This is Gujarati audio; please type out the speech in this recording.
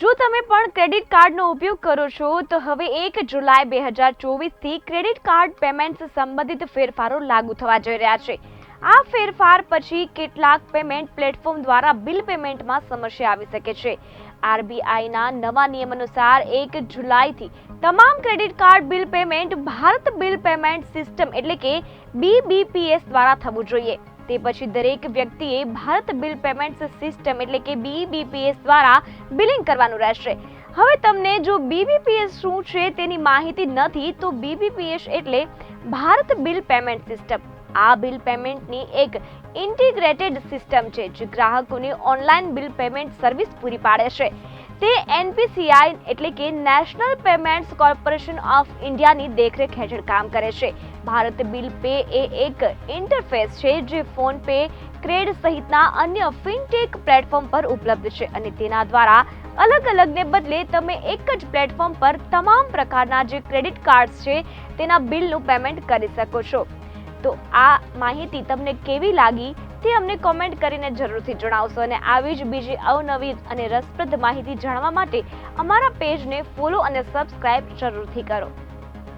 જો તમે પણ ક્રેડિટ કાર્ડનો ઉપયોગ કરો છો, તો હવે એક જુલાઈ બે હજાર ચોવીસથી ક્રેડિટ કાર્ડ પેમેન્ટ્સ સંબંધિત ફેરફારો લાગુ થવા જઈ રહ્યા છે. આ ફેરફાર પછી કેટલાક પેમેન્ટ પ્લેટફોર્મ દ્વારા બિલ પેમેન્ટમાં સમસ્યા આવી શકે છે. આરબીઆઈના નવા નિયમ અનુસાર એક જુલાઈથી તમામ credit card bill payment Bharat bill payment system એટલે કે બીબીપીએસ દ્વારા થવું જોઈએ. તે પછી દરેક વ્યક્તિએ ભારત બિલ પેમેન્ટ સિસ્ટમ એટલે કે બીબીપીએસ દ્વારા બિલિંગ કરવાનું રહેશે. હવે તમને જો બીબીપીએસ શું છે તેની માહિતી નથી, તો બીબીપીએસ એટલે ભારત બિલ પેમેન્ટ સિસ્ટમ. આ બિલ પેમેન્ટની એક ઇન્ટિગ્રેટેડ સિસ્ટમ છે, જે ગ્રાહકોને ઓનલાઈન બિલ પેમેન્ટ સર્વિસ પૂરી પાડે છે. તે એનપીસીઆઈ એટલે કે નેશનલ પેમેન્ટ્સ કોર્પોરેશન ઓફ ઇન્ડિયાની દેખરેખ હેઠળ કામ કરે છે. ભારત બિલ પે એ એક ઇન્ટરફેસ છે જે ફોન પે ક્રેડ સહિતના અન્ય ફિનટેક પ્લેટફોર્મ પર ઉપલબ્ધ છે અને તેના દ્વારા અલગ અલગને બદલે તમે એક જ પ્લેટફોર્મ પર તમામ પ્રકારના જે ક્રેડિટ કાર્ડ્સ છે, તેના બિલનું પેમેન્ટ કરી શકો છો. તો આ માહિતી તમને કેવી લાગી તે અમને કોમેન્ટ કરીને જરૂરથી જણાવશો અને આવી જ બીજી અવનવી અને રસપ્રદ માહિતી જાણવા માટે અમારા પેજને ફોલો અને સબસ્ક્રાઇબ જરૂરથી કરો.